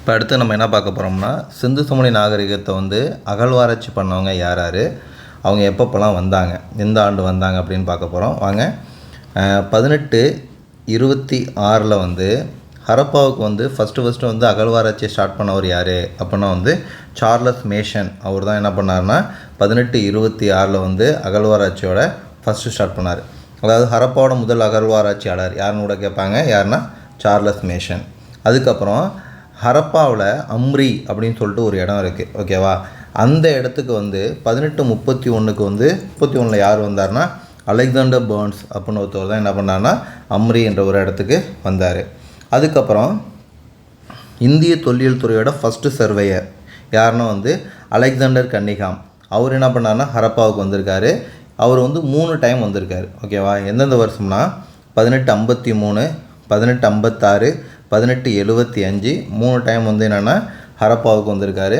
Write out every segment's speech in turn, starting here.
இப்போ அடுத்து நம்ம என்ன பார்க்க போகிறோம்னா சிந்து சமணி நாகரிகத்தை வந்து அகழ்வாராய்ச்சி பண்ணவங்க யார் யார் அவங்க எப்பப்போலாம் வந்தாங்க? எந்த ஆண்டு வந்தாங்க அப்படின்னு பார்க்க போகிறோம் வாங்க. பதினெட்டு இருபத்தி ஆறில் வந்து ஹரப்பாவுக்கு வந்து ஃபஸ்ட்டு ஃபஸ்ட்டு வந்து அகழ்வாராய்ச்சியை ஸ்டார்ட் பண்ணவர் யார்? அப்படின்னா வந்து சார்லஸ் மேஷன். அவர் தான் என்ன பண்ணாருன்னா பதினெட்டு இருபத்தி ஆறில் வந்து அகழ்வாராய்ச்சியோட ஃபஸ்ட்டு ஸ்டார்ட் பண்ணார். அதாவது ஹரப்பாவோட முதல் அகழ்வாராய்ச்சியாளர் யாருன்னு கூட கேட்பாங்க. யாருன்னா சார்லஸ் மேஷன். அதுக்கப்புறம் ஹரப்பாவில் அம்ரி அப்படின்னு சொல்லிட்டு ஒரு இடம் இருக்குது ஓகேவா? அந்த இடத்துக்கு வந்து பதினெட்டு முப்பத்தி ஒன்றுக்கு வந்து முப்பத்தி ஒன்றில் யார் வந்தார்னா அலெக்சாண்டர் பேர்ன்ஸ் அப்படின்னு ஒருத்தவர் தான் என்ன பண்ணார்னா அம்ரி என்ற ஒரு இடத்துக்கு வந்தார். அதுக்கப்புறம் இந்திய தொல்லியல் துறையோட ஃபஸ்ட்டு சர்வேயர் யாருன்னா வந்து அலெக்சாண்டர் கன்னிகாம். அவர் என்ன பண்ணார்னா ஹரப்பாவுக்கு வந்திருக்காரு. அவர் வந்து மூணு டைம் வந்திருக்காரு ஓகேவா? எந்தெந்த வருஷம்னா பதினெட்டு ஐம்பத்தி மூணு பதினெட்டு ஐம்பத்தாறு பதினெட்டு எழுபத்தி அஞ்சு. மூணு டைம் வந்து என்னென்னா ஹரப்பாவுக்கு வந்திருக்காரு.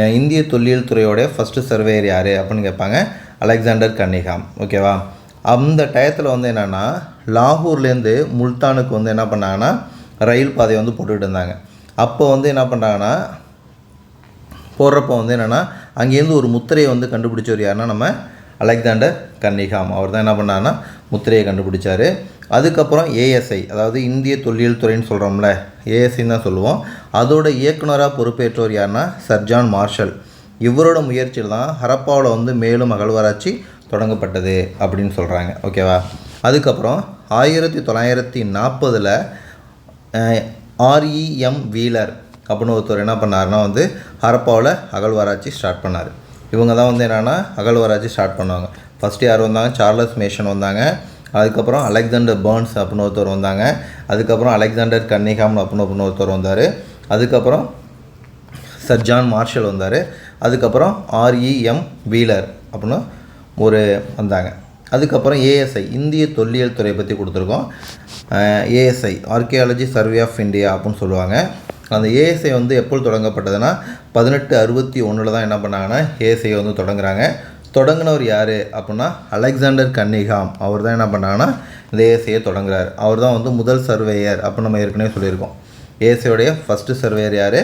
என் இந்திய தொல்லியல் துறையோடைய ஃபஸ்ட்டு சர்வேயர் யார் அப்படின்னு கேட்பாங்க. Alexander Cunningham. ஓகேவா அந்த டயத்தில் வந்து என்னென்னா லாகூர்லேருந்து முல்தானுக்கு வந்து என்ன பண்ணாங்கன்னா ரயில் பாதை வந்து போட்டுக்கிட்டு இருந்தாங்க. அப்போ வந்து என்ன பண்ணுறாங்கன்னா போடுறப்போ வந்து என்னென்னா அங்கேருந்து ஒரு முத்திரையை வந்து கண்டுபிடிச்சவர் யாருன்னா நம்ம அலெக்சாண்டர் கன்னிகாம். அவர் தான் என்ன பண்ணாங்கன்னா முத்திரையை கண்டுபிடிச்சார். அதுக்கப்புறம் ஏஎஸ்ஐ அதாவது இந்திய தொல்லியல் துறைன்னு சொல்கிறோம்ல ஏஎஸ்ஐன்னு தான் சொல்லுவோம். அதோட இயக்குனராக பொறுப்பேற்றவர் யாருன்னா சர்ஜான் மார்ஷல். இவரோட முயற்சியில் தான் ஹரப்பாவில் வந்து மேலும் அகழ்வாராய்ச்சி தொடங்கப்பட்டது அப்படின்னு சொல்கிறாங்க ஓகேவா அதுக்கப்புறம் ஆயிரத்தி தொள்ளாயிரத்தி நாற்பதில் ஆர்இஎம் வீலர் அப்படின்னு ஒருத்தர் என்ன பண்ணாருன்னா வந்து ஹரப்பாவில் அகழ்வாராய்ச்சி ஸ்டார்ட் பண்ணார். இவங்க தான் வந்து என்னென்னா அகழ்வாராய்ச்சி ஸ்டார்ட் பண்ணுவாங்க. ஃபஸ்ட்டு யார் வந்தாங்க? சார்லஸ் மேஷன் வந்தாங்க. அதுக்கப்புறம் அலெக்சாண்டர் பேர்ன்ஸ் அப்படின்னு ஒருத்தர் வந்தாங்க. அதுக்கப்புறம் அலெக்சாண்டர் கன்னிகாம் அப்படின்னு அப்படின்னு ஒருத்தர் வந்தார். அதுக்கப்புறம் சர் ஜான் மார்ஷல் வந்தார். அதுக்கப்புறம் ஆர்இஎம் வீலர் அப்படின்னு ஒரு வந்தாங்க. அதுக்கப்புறம் ஏஎஸ்ஐ இந்திய தொல்லியல் துறை பற்றி கொடுத்துருக்கோம். ASI archaeology survey of India அப்படின்னு சொல்லுவாங்க. அந்த ஏஎஸ்ஐ வந்து எப்பொழுது தொடங்கப்பட்டதுன்னா பதினெட்டு அறுபத்தி ஒன்றில் தான் என்ன பண்ணாங்கன்னா ஏஎஸ்ஐ வந்து தொடங்குறாங்க. தொடங்கினவர் யார் அப்படின்னா அலெக்சாண்டர் கன்னிகாம். அவர் தான் என்ன பண்ணாங்கன்னா இந்த ஏசியை தொடங்குறாரு. அவர் தான் வந்து முதல் சர்வேயர் அப்படின்னு நம்ம ஏற்கனவே சொல்லியிருக்கோம். ஏசியோடைய ஃபஸ்ட்டு சர்வேயர் யார்?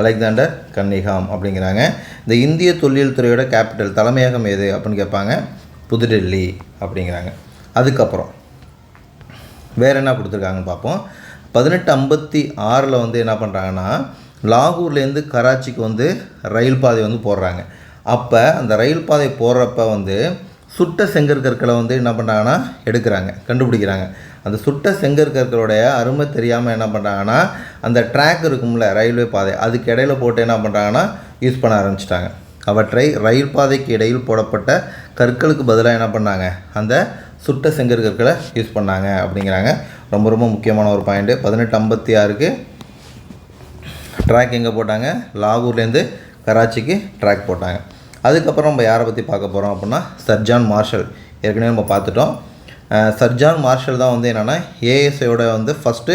அலெக்சாண்டர் கன்னிகாம் அப்படிங்கிறாங்க. இந்த இந்திய தொழில்துறையோட துறையோட கேபிட்டல் தலைமையகம் எது அப்படின்னு கேட்பாங்க புதுடெல்லி அப்படிங்கிறாங்க. அதுக்கப்புறம் வேறு என்ன கொடுத்துருக்காங்கன்னு பார்ப்போம். பதினெட்டு ஐம்பத்தி ஆறில் வந்து என்ன பண்ணுறாங்கன்னா லாகூர்லேருந்து கராச்சிக்கு வந்து ரயில் பாதை வந்து போடுறாங்க. அப்போ அந்த ரயில் பாதை போடுறப்ப வந்து சுட்ட செங்கற்கற்களை வந்து என்ன பண்ணுறாங்கன்னா எடுக்கிறாங்க கண்டுபிடிக்கிறாங்க. அந்த சுட்ட செங்கற்கற்களுடைய அருமை தெரியாமல் என்ன பண்ணுறாங்கன்னா அந்த ட்ராக் இருக்கும்ல ரயில்வே பாதை அதுக்கு இடையில போட்டு என்ன பண்ணுறாங்கன்னா யூஸ் பண்ண ஆரம்பிச்சிட்டாங்க. அவற்றை ரயில் பாதைக்கு இடையில் போடப்பட்ட கற்களுக்கு பதிலாக என்ன பண்ணாங்க? அந்த சுட்ட செங்கற்கற்களை யூஸ் பண்ணாங்க அப்படிங்கிறாங்க. ரொம்ப ரொம்ப முக்கியமான ஒரு பாயிண்ட்டு பதினெட்டு ஐம்பத்தி ஆறுக்கு ட்ராக் எங்கே போட்டாங்க? லாகூர்லேருந்து கராச்சிக்கு ட்ராக் போட்டாங்க. அதுக்கப்புறம் நம்ம யாரை பற்றி பார்க்க போகிறோம் அப்படின்னா சர்ஜான் மார்ஷல் ஏற்கனவே நம்ம பார்த்துட்டோம். சர்ஜான் மார்ஷல் தான் வந்து என்னென்னா ஏஎஸ்ஐயோட வந்து ஃபஸ்ட்டு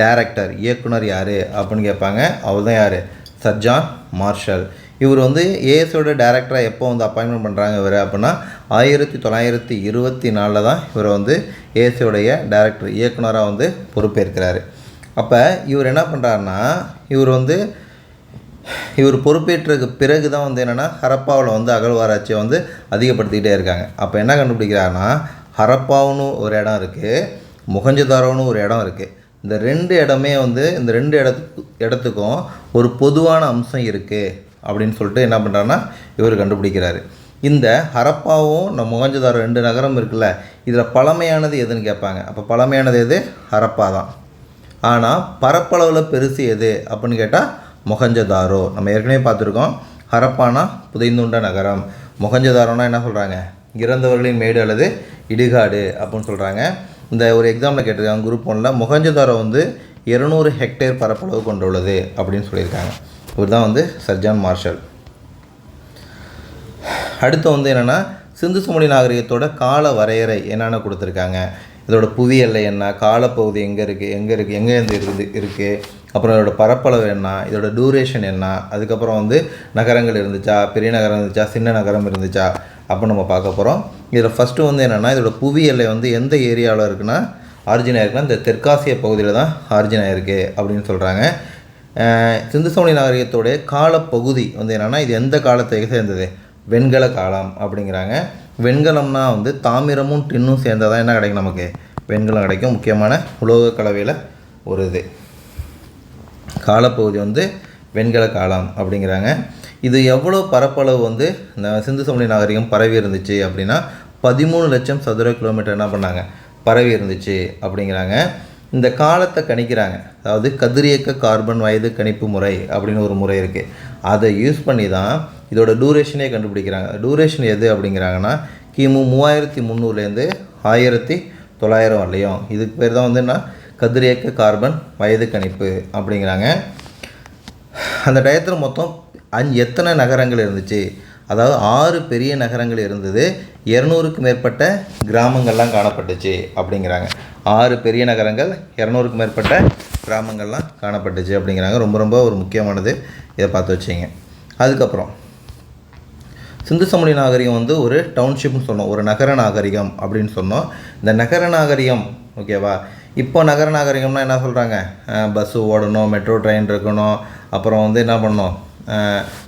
டைரக்டர் இயக்குனர் யார் அப்படின்னு கேட்பாங்க. அவர் தான் யார்? சர்ஜான் மார்ஷல் இவர் வந்து ஏஎஸ்ஐயோட டேரக்டராக எப்போ வந்து அப்பாயின்மெண்ட் பண்ணுறாங்க இவர் அப்படின்னா ஆயிரத்தி தொள்ளாயிரத்தி இருபத்தி நாலில் தான் இவர் வந்து ஏஎஸ்ஐயோடைய டேரக்டர் இயக்குனராக வந்து பொறுப்பேற்கிறாரு. அப்போ இவர் என்ன பண்ணுறாருன்னா இவர் வந்து இவர் பொறுப்பேற்றதுக்கு பிறகு தான் வந்து என்னென்னா ஹரப்பாவில் வந்து அகழ்வாராய்ச்சியை வந்து அதிகப்படுத்திக்கிட்டே இருக்காங்க. அப்போ என்ன கண்டுபிடிக்கிறாருன்னா ஹரப்பாவுன்னு ஒரு இடம் இருக்குது முகஞ்சதாரோன்னு ஒரு இடம் இருக்குது இந்த ரெண்டு இடமே வந்து இந்த ரெண்டு இடத்துக்கு இடத்துக்கும் ஒரு பொதுவான அம்சம் இருக்குது அப்படின்னு சொல்லிட்டு என்ன பண்ணுறாருன்னா இவர் கண்டுபிடிக்கிறாரு. இந்த ஹரப்பாவும் நம்ம முகஞ்சதாரோ ரெண்டு நகரம் இருக்குல்ல இதில் பழமையானது எதுன்னு கேட்பாங்க. அப்போ பழமையானது எது? ஹரப்பா தான் ஆனால் பரப்பளவில் பெருசு எது? அப்படின்னு கேட்டால் மொகஞ்சதாரோ. நம்ம ஏற்கனவே பார்த்துருக்கோம். ஹரப்பானா புதைந்துண்ட நகரம். மொகஞ்சதாரோனா என்ன சொல்கிறாங்க இறந்தவர்களின் மேடு அல்லது இடுகாடு அப்படின்னு சொல்கிறாங்க இந்த ஒரு எக்ஸாமில் கேட்டிருக்காங்க. குரூப் ஒன்றில் மொகஞ்சதாரோ வந்து இருநூறு ஹெக்டேர் பரப்பளவு கொண்டுள்ளது அப்படின்னு சொல்லியிருக்காங்க. இவர் தான் வந்து சர்ஜான் மார்ஷல். அடுத்து வந்து என்னென்னா சிந்து சமணி நாகரிகத்தோட கால வரையறை என்னென்ன கொடுத்துருக்காங்க. இதோட புவி எல்லை என்ன? காலப்பகுதி எங்கே இருக்குது எங்கே இருக்குது எங்கேருந்து இருக்குது இருக்குது அப்புறம் இதோட பரப்பளவு என்ன? இதோட டூரேஷன் என்ன? அதுக்கப்புறம் வந்து நகரங்கள் இருந்துச்சா? பெரிய நகரம் இருந்துச்சா? சின்ன நகரம் இருந்துச்சா? அப்போ நம்ம பார்க்க போகிறோம் இதில் ஃபஸ்ட்டு வந்து என்னென்னா இதோட புவி எல்லை வந்து எந்த ஏரியாவில் இருக்குன்னா ஆரிஜின் ஆயிருக்குன்னா இந்த தெற்காசிய பகுதியில் தான் ஆரிஜின் ஆயிருக்கு அப்படின்னு சொல்கிறாங்க சிந்து சமணி நாகரிகத்தோடைய காலப்பகுதி வந்து என்னென்னா இது எந்த காலத்தை சேர்ந்தது? வெண்கல காலம் அப்படிங்கிறாங்க. வெண்கலம்னா வந்து தாமிரமும் டின்னும் சேர்ந்தாதான் என்ன கிடைக்கும் நமக்கு? வெண்கலம் கிடைக்கும். முக்கியமான உலோக கலவையில் ஒரு இது. காலப்பகுதி வந்து வெண்கல காலம் அப்படிங்கிறாங்க. இது எவ்வளோ பரப்பளவு வந்து இந்த சிந்து சமணி நாகரிகம் பரவி இருந்துச்சு அப்படின்னா பதிமூணு லட்சம் சதுர கிலோமீட்டர் என்ன பண்ணாங்க? பரவி இருந்துச்சு அப்படிங்கிறாங்க. இந்த காலத்தை கணிக்கிறாங்க. அதாவது கதிரியக்க கார்பன் வயது கணிப்பு முறை அப்படின்னு ஒரு முறை இருக்குது அதை யூஸ் பண்ணி தான் இதோட டூரேஷனே கண்டுபிடிக்கிறாங்க. டூரேஷன் எது அப்படிங்கிறாங்கன்னா கிமு மூவாயிரத்தி முந்நூறுலேருந்து ஆயிரத்தி தொள்ளாயிரம் வரலையும். இதுக்கு பேர் தான் வந்து என்ன? கதிரியக்க கார்பன் வயது கணிப்பு அப்படிங்கிறாங்க. அந்த டயத்தில் மொத்தம் அஞ் எத்தனை நகரங்கள் இருந்துச்சு? அதாவது ஆறு பெரிய நகரங்கள் இருந்தது. இரநூறுக்கு மேற்பட்ட கிராமங்கள்லாம் காணப்பட்டுச்சு அப்படிங்கிறாங்க. ஆறு பெரிய நகரங்கள் இரநூறுக்கு மேற்பட்ட கிராமங்கள்லாம் காணப்பட்டுச்சு அப்படிங்கிறாங்க. ரொம்ப ரொம்ப ஒரு முக்கியமானது இதை பார்த்து வச்சிங்க. அதுக்கப்புறம் சிந்து சமணி நாகரிகம் வந்து ஒரு டவுன்ஷிப்னு சொன்னோம் ஒரு நகர நாகரிகம் அப்படின்னு சொன்னோம். இந்த நகர நாகரிகம் ஓகேவா இப்போ நகர நாகரிகம்னா என்ன சொல்கிறாங்க பஸ்ஸு ஓடணும் மெட்ரோ ட்ரெயின் இருக்கணும் அப்புறம் வந்து என்ன பண்ணணும்?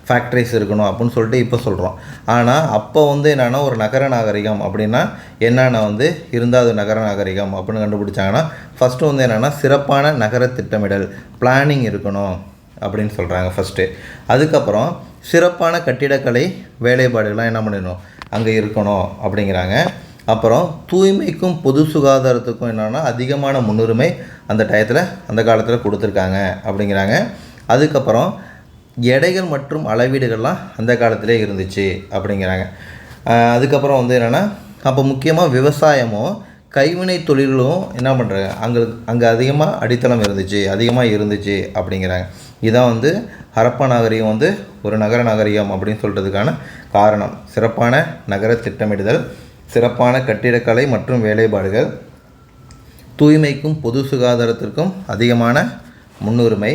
ஃபேக்ட்ரிஸ் இருக்கணும் அப்படின்னு சொல்லிட்டு இப்போ சொல்கிறோம் ஆனால் அப்போ வந்து என்னென்னா ஒரு நகர நாகரிகம் அப்படின்னா என்னென்ன வந்து இருந்தால் அது நகர நாகரிகம் அப்படின்னு கண்டுபிடிச்சாங்கன்னா ஃபஸ்ட்டு வந்து என்னென்னா சிறப்பான நகர திட்டமிடல் பிளானிங் இருக்கணும் அப்படின்னு சொல்கிறாங்க ஃபஸ்ட்டு அதுக்கப்புறம் சிறப்பான கட்டிடக்கலை வேலைப்பாடுகள்லாம் என்ன பண்ணிடணும்? அங்கே இருக்கணும் அப்படிங்கிறாங்க. அப்புறம் தூய்மைக்கும் பொது சுகாதாரத்துக்கும் என்னென்னா அதிகமான முன்னுரிமை அந்த டயத்தில் அந்த காலத்தில் கொடுத்துருக்காங்க அப்படிங்கிறாங்க. அதுக்கப்புறம் எடைகள் மற்றும் அளவீடுகள்லாம் அந்த காலத்திலே இருந்துச்சு அப்படிங்கிறாங்க. அதுக்கப்புறம் வந்து என்னென்னா அப்போ முக்கியமாக விவசாயமும் கைவினை தொழிலும் என்ன பண்ணுறாங்க அங்கே அங்கே அதிகமாக அடித்தளம் இருந்துச்சு அதிகமாக இருந்துச்சு அப்படிங்கிறாங்க. இதான் வந்து ஹரப்பா நாகரிகம் வந்து ஒரு நகர நாகரிகம் அப்படின்னு சொல்கிறதுக்கான காரணம். சிறப்பான நகர திட்டமிடுதல் சிறப்பான கட்டிடக்கலை மற்றும் வேலைப்பாடுகள் தூய்மைக்கும் பொது சுகாதாரத்திற்கும் அதிகமான முன்னுரிமை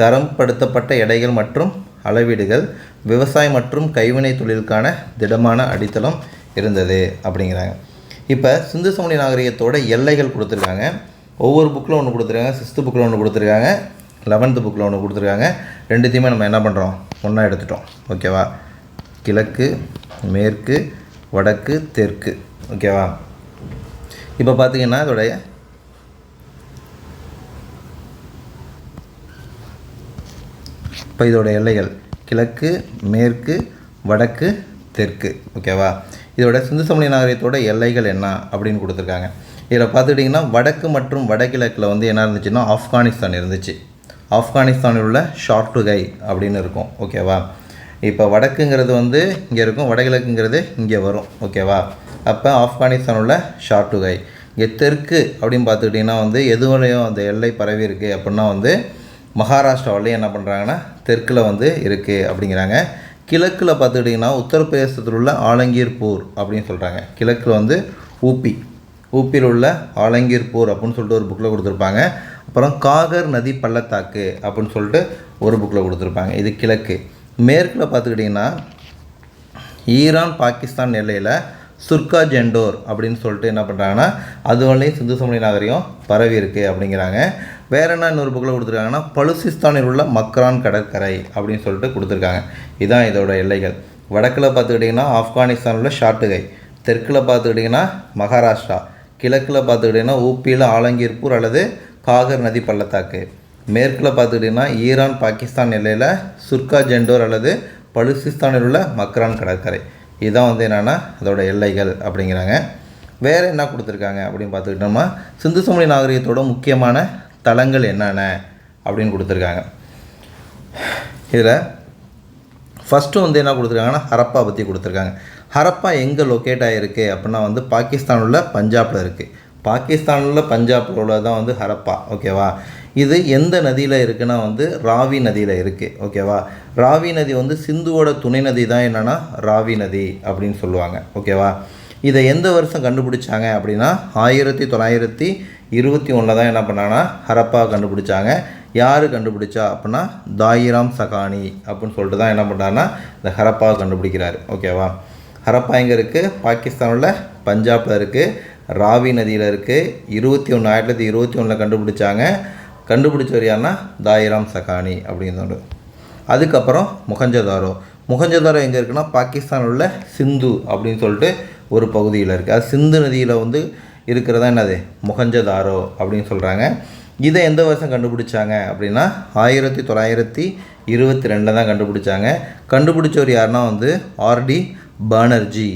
தரம்படுத்தப்பட்ட எடைகள் மற்றும் அளவீடுகள் விவசாயம் மற்றும் கைவினை தொழிலுக்கான திடமான அடித்தளம் இருந்தது அப்படிங்கிறாங்க. இப்போ சிந்து சமணி நாகரிகத்தோட எல்லைகள் கொடுத்துருக்காங்க. ஒவ்வொரு புக்கில் ஒன்று கொடுத்துருக்காங்க. சிக்ஸ்த்து புக்கில் ஒன்று கொடுத்துருக்காங்க. லெவன்த்து புக்கில் ஒன்று கொடுத்துருக்காங்க. ரெண்டுத்தையுமே நம்ம என்ன பண்ணுறோம் ஒன்றா எடுத்துட்டோம். ஓகேவா கிழக்கு மேற்கு வடக்கு தெற்கு. ஓகேவா இப்போ பார்த்தீங்கன்னா அதோடைய இப்போ இதோட எல்லைகள். கிழக்கு மேற்கு வடக்கு தெற்கு. ஓகேவா இதோட சிந்து சமணி நாகரிகத்தோட எல்லைகள் என்ன அப்படின்னு கொடுத்துருக்காங்க. இதில் பார்த்துக்கிட்டிங்கன்னா வடக்கு மற்றும் வடகிழக்கில் வந்து என்ன இருந்துச்சுன்னா ஆப்கானிஸ்தான் இருந்துச்சு. ஆப்கானிஸ்தானில் உள்ள ஷார்டுகை அப்படின்னு இருக்கும். ஓகேவா இப்போ வடக்குங்கிறது வந்து இங்கே இருக்கும் வடகிழக்குங்கிறது இங்கே வரும். ஓகேவா அப்போ ஆப்கானிஸ்தான் உள்ள ஷார்டுகை. இங்கே தெற்கு அப்படின்னு பார்த்துக்கிட்டிங்கன்னா வந்து எதுவரையும் அந்த எல்லை பரவி இருக்குது அப்படின்னா வந்து மகாராஷ்டிராவிலையும் என்ன பண்ணுறாங்கன்னா தெற்கில் வந்து இருக்குது அப்படிங்கிறாங்க. கிழக்கில் பார்த்துக்கிட்டிங்கன்னா உத்தரப்பிரதேசத்தில் உள்ள ஆலங்கீர்பூர் அப்படின்னு சொல்கிறாங்க கிழக்கில் வந்து ஊபி. ஊப்பியில் உள்ள ஆலங்கீர்பூர் அப்படின்னு சொல்லிட்டு ஒரு புக்கில் கொடுத்துருப்பாங்க. அப்புறம் காகர் நதி பள்ளத்தாக்கு அப்படின்னு சொல்லிட்டு ஒரு புக்கில் கொடுத்துருப்பாங்க. இது கிழக்கு. மேற்கில் பார்த்துக்கிட்டிங்கன்னா ஈரான் பாகிஸ்தான் எல்லையில் சுர்கா ஜெண்டோர் அப்படின்னு சொல்லிட்டு என்ன பண்ணுறாங்கன்னா அதுவரையும் சிந்து சமணி நாகரிகம் பரவி இருக்குது அப்படிங்கிறாங்க. வேற என்ன இன்னொரு புக்கில் கொடுத்துருக்காங்கன்னா பலுசிஸ்தானில் உள்ள மக்ரான் கடற்கரை அப்படின்னு சொல்லிட்டு கொடுத்துருக்காங்க. இதுதான் இதோட எல்லைகள். வடக்கில் பார்த்துக்கிட்டிங்கன்னா ஆப்கானிஸ்தானில் உள்ள ஷாட்டுகை தெற்கில் பார்த்துக்கிட்டிங்கன்னா மகாராஷ்டிரா. கிழக்கில் பார்த்துக்கிட்டிங்கன்னா ஊப்பியில் ஆலங்கீர்பூர் அல்லது காகர் நதி பள்ளத்தாக்கு. மேற்கில் பார்த்துக்கிட்டிங்கன்னா ஈரான் பாகிஸ்தான் எல்லையில் சுர்கா ஜெண்டோர் அல்லது பலுசிஸ்தானில் உள்ள மக்ரான் கடற்கரை. இதுதான் வந்து என்னென்னா அதோட எல்லைகள் அப்படிங்கிறாங்க. வேறு என்ன கொடுத்துருக்காங்க அப்படின்னு பார்த்துக்கிட்டோம்னா சிந்து சமணி நாகரிகத்தோட முக்கியமான தலங்கள் என்னென்ன அப்படின்னு கொடுத்துருக்காங்க. இதில் ஃபஸ்ட்டு வந்து என்ன கொடுத்துருக்காங்கன்னா ஹரப்பா பற்றி கொடுத்துருக்காங்க. ஹரப்பா எங்கே லொக்கேட் ஆகிருக்கு அப்படின்னா வந்து பாகிஸ்தான் உள்ள பஞ்சாபில் இருக்குது பாகிஸ்தான் உள்ள பஞ்சாபில் உள்ள தான் வந்து ஹரப்பா ஓகேவா இது எந்த நதியில் இருக்குன்னா வந்து ராவி நதியில் இருக்குது ஓகேவா ராவி நதி வந்து சிந்துவோட துணை நதி தான் என்னென்னா ராவி நதி அப்படின்னு சொல்லுவாங்க ஓகேவா இதை எந்த வருஷம் கண்டுபிடிச்சாங்க அப்படின்னா ஆயிரத்தி தொள்ளாயிரத்தி இருபத்தி ஒன்றில் தான் என்ன பண்ணாங்கன்னா ஹரப்பா கண்டுபிடிச்சாங்க. யார் கண்டுபிடிச்சா அப்படின்னா தாயிராம் சகானி அப்படின்னு சொல்லிட்டு தான் என்ன பண்ணாருன்னா இந்த ஹரப்பாவை கண்டுபிடிக்கிறாரு. ஓகேவா ஹரப்பா எங்கே இருக்குது பாகிஸ்தானில் பஞ்சாபில் இருக்குது ராவி நதியில் இருக்குது இருபத்தி ஒன்று ஆயிரத்தி தொள்ளாயிரத்தி இருபத்தி ஒன்றில் கண்டுபிடிச்சாங்க. கண்டுபிடிச்சவர் யாருன்னா தாயிராம் சகானி அப்படின்னு அதுக்கப்புறம் முகஞ்சதாரோ. முகஞ்சதாரோ எங்கே இருக்குன்னா பாகிஸ்தானில் உள்ள சிந்து அப்படின்னு சொல்லிட்டு ஒரு பகுதியில் இருக்குது அது சிந்து நதியில் வந்து இருக்கிறதா என்னது? முகஞ்சதாரோ அப்படின்னு சொல்கிறாங்க இதை எந்த வருஷம் கண்டுபிடிச்சாங்க அப்படின்னா ஆயிரத்தி தொள்ளாயிரத்தி இருபத்தி ரெண்டில் தான் கண்டுபிடிச்சாங்க. கண்டுபிடிச்சவர் யாருன்னா வந்து ஆர்டி பானர்ஜி.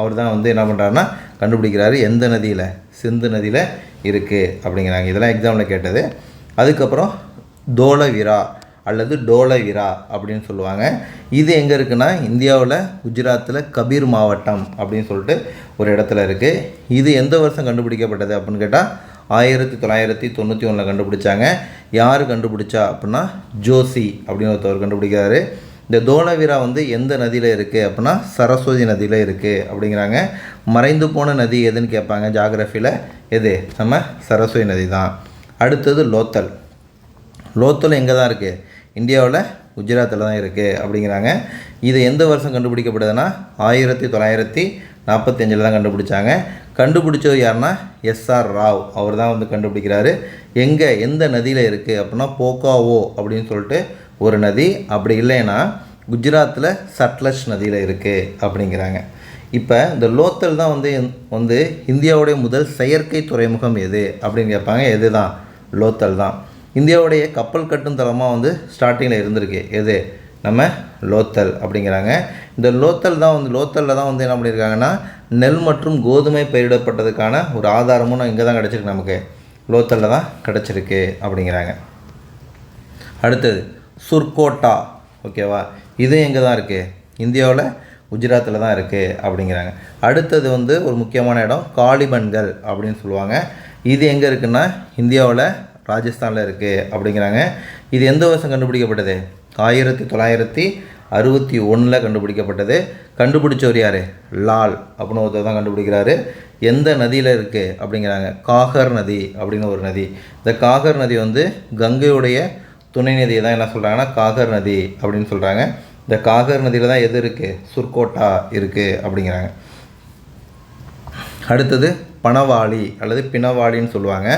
அவர் தான் வந்து என்ன பண்ணுறாருன்னா கண்டுபிடிக்கிறாரு எந்த நதியில்? சிந்து நதியில் இருக்குது அப்படிங்கிறாங்க. இதெல்லாம் எக்ஸாமில் கேட்டது. அதுக்கப்புறம் தோலவிரா அல்லது டோலவிரா அப்படின்னு சொல்லுவாங்க. இது எங்கே இருக்குன்னா இந்தியாவில் குஜராத்தில் கபீர் மாவட்டம் அப்படின்னு சொல்லிட்டு ஒரு இடத்துல இருக்குது இது எந்த வருஷம் கண்டுபிடிக்கப்பட்டது அப்படின்னு கேட்டால் ஆயிரத்தி தொள்ளாயிரத்தி தொண்ணூற்றி ஒன்றில் கண்டுபிடிச்சாங்க. யார் கண்டுபிடிச்சா அப்படின்னா ஜோசி அப்படின்னு ஒருத்தவர் கண்டுபிடிக்கிறாரு. இந்த தோலவீரா வந்து எந்த நதியில் இருக்குது அப்படின்னா சரஸ்வதி நதியில் இருக்குது அப்படிங்கிறாங்க. மறைந்து போன நதி எதுன்னு கேட்பாங்க ஜாகிரஃபியில் எது? நம்ம சரஸ்வதி நதி தான் அடுத்தது லோத்தல். லோத்தல் எங்கே தான் இருக்குது இந்தியாவில் குஜராத்தில் தான் இருக்குது அப்படிங்கிறாங்க. இது எந்த வருஷம் கண்டுபிடிக்கப்படுதுன்னா ஆயிரத்தி தொள்ளாயிரத்தி நாற்பத்தஞ்சில் தான் கண்டுபிடிச்சாங்க. கண்டுபிடிச்சவர் யாருன்னா எஸ்ஆர் ராவ். அவர் தான் வந்து கண்டுபிடிக்கிறாரு. எங்கே எந்த நதியில் இருக்குது அப்படின்னா போக்காவோ அப்படின்னு சொல்லிட்டு ஒரு நதி. அப்படி இல்லைன்னா குஜராத்தில் சட்லஜ் நதியில் இருக்குது அப்படிங்கிறாங்க. இப்போ இந்த லோத்தல் தான் வந்து வந்து இந்தியாவுடைய முதல் செயற்கை துறைமுகம் எது அப்படின்னு கேட்பாங்க. எது தான் லோத்தல் தான். இந்தியாவுடைய கப்பல் கட்டும் தளமாக வந்து ஸ்டார்டிங்கில் இருந்திருக்கு. எது? நம்ம லோத்தல் அப்படிங்கிறாங்க. இந்த லோத்தல் தான் வந்து லோத்தலில் தான் வந்து என்ன பண்ணியிருக்காங்கன்னா நெல் மற்றும் கோதுமை பயிரிடப்பட்டதுக்கான ஒரு ஆதாரமும் இங்கே தான் கிடச்சிருக்கு நமக்கு. லோத்தலில் தான் கிடச்சிருக்கு அப்படிங்கிறாங்க. அடுத்தது சுர்கோட்டா. ஓகேவா இது எங்கே தான் இருக்குது இந்தியாவில் குஜராத்தில் தான் இருக்குது அப்படிங்கிறாங்க. அடுத்தது வந்து ஒரு முக்கியமான இடம் காளிபன்கள் அப்படின்னு சொல்லுவாங்க. இது எங்கே இருக்குன்னா இந்தியாவில் ராஜஸ்தானில் இருக்குது அப்படிங்கிறாங்க. இது எந்த வருஷம் கண்டுபிடிக்கப்பட்டது? ஆயிரத்தி தொள்ளாயிரத்தி அறுபத்தி ஒன்றில் கண்டுபிடிக்கப்பட்டது. கண்டுபிடிச்சவர் யார்? லால் அப்படின்னு ஒருத்தர் தான் கண்டுபிடிக்கிறாரு. எந்த நதியில் இருக்குது அப்படிங்கிறாங்க. காகர் நதி அப்படின்னு ஒரு நதி. இந்த காகர் நதி வந்து கங்கையுடைய துணை நதியை தான் என்ன சொல்கிறாங்கன்னா காகர் நதி அப்படின்னு சொல்கிறாங்க இந்த காகர் நதியில் தான் எது இருக்குது சுர்கோட்டா இருக்குது அப்படிங்கிறாங்க. அடுத்தது பணவாளி அல்லது பிணவாளின்னு சொல்லுவாங்க.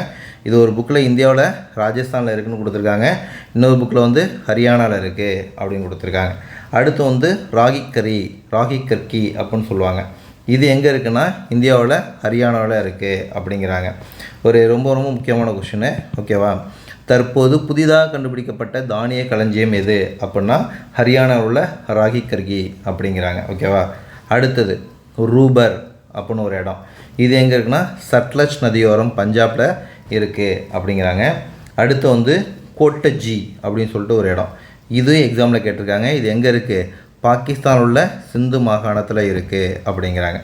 இது ஒரு புக்கில் இந்தியாவில் ராஜஸ்தானில் இருக்குதுன்னு கொடுத்துருக்காங்க. இன்னொரு புக்கில் வந்து ஹரியானாவில் இருக்குது அப்படின்னு கொடுத்துருக்காங்க. அடுத்து வந்து ராகி கர் ராகி கர்கி அப்படின்னு சொல்லுவாங்க. இது எங்கே இருக்குன்னா இந்தியாவில் ஹரியானாவில் இருக்குது அப்படிங்கிறாங்க. ஒரு ரொம்ப ரொம்ப முக்கியமான கொஷினு ஓகேவா தற்போது புதிதாக கண்டுபிடிக்கப்பட்ட தானிய களஞ்சியம் எது அப்படின்னா ஹரியானாவில் உள்ள கர்கி அப்படிங்கிறாங்க. ஓகேவா அடுத்தது ரூபர் அப்படின்னு ஒரு இடம். இது எங்கே இருக்குன்னா சட்லஜ் நதியோரம் பஞ்சாபில் இருக்குது அப்படிங்கிறாங்க. அடுத்து வந்து கோட்டஜி அப்படின்னு சொல்லிட்டு ஒரு இடம். இது எக்ஸாமில் கேட்டிருக்காங்க. இது எங்கே இருக்குது பாகிஸ்தான் உள்ள சிந்து மாகாணத்தில் இருக்குது அப்படிங்கிறாங்க.